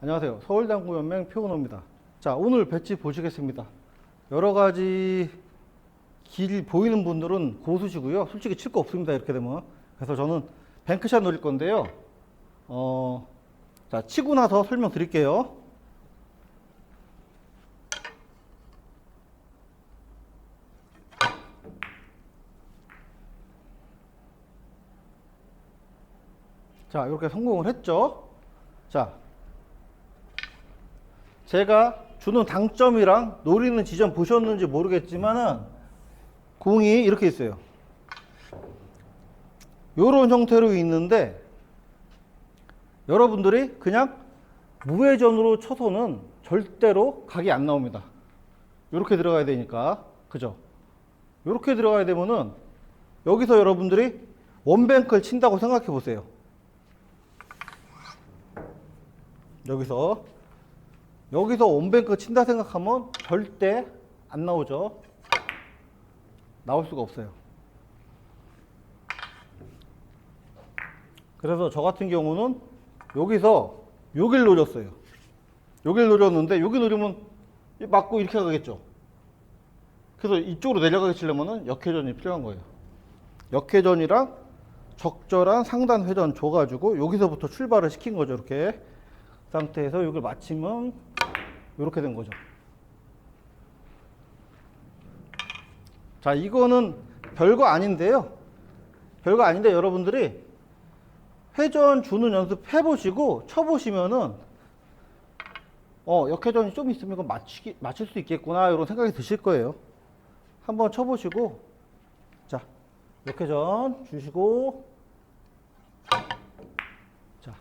안녕하세요. 서울당구연맹 표은호입니다. 자, 오늘 배치 보시겠습니다. 여러 가지 길 보이는 분들은 고수시고요. 솔직히 칠 거 없습니다. 이렇게 되면. 그래서 저는 뱅크샷 노릴 건데요. 어, 자, 치고 나서 설명드릴게요. 자, 이렇게 성공을 했죠. 자, 제가 주는 당점이랑 노리는 지점 보셨는지 모르겠지만은 공이 이렇게 있어요. 요런 형태로 있는데 여러분들이 그냥 무회전으로 쳐서는 절대로 각이 안 나옵니다. 이렇게 들어가야 되니까 그죠? 이렇게 들어가야 되면은 여기서 여러분들이 원뱅크를 친다고 생각해 보세요. 여기서 여기서 원뱅크 친다 생각하면 절대 안 나오죠. 나올 수가 없어요. 그래서 저 같은 경우는 여기서 여길 노렸어요. 여길 노렸는데 여기 노리면 맞고 이렇게 가겠죠. 그래서 이쪽으로 내려가게 치려면은 역회전이 필요한 거예요. 역회전이랑 적절한 상단 회전 줘가지고 여기서부터 출발을 시킨 거죠. 이렇게 그 상태에서 여기를 맞추면 이렇게 된 거죠. 자, 이거는 별거 아닌데요. 별거 아닌데 여러분들이 회전 주는 연습 해보시고 쳐보시면은 어 역회전이 좀 있으면 이거 맞추기 맞출 수 있겠구나 이런 생각이 드실 거예요. 한번 쳐보시고 자 역회전 주시고 자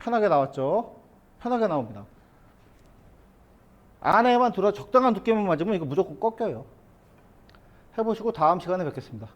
편하게 나왔죠. 편하게 나옵니다. 안에만 들어 적당한 두께만 맞으면 이거 무조건 꺾여요. 해보시고 다음 시간에 뵙겠습니다.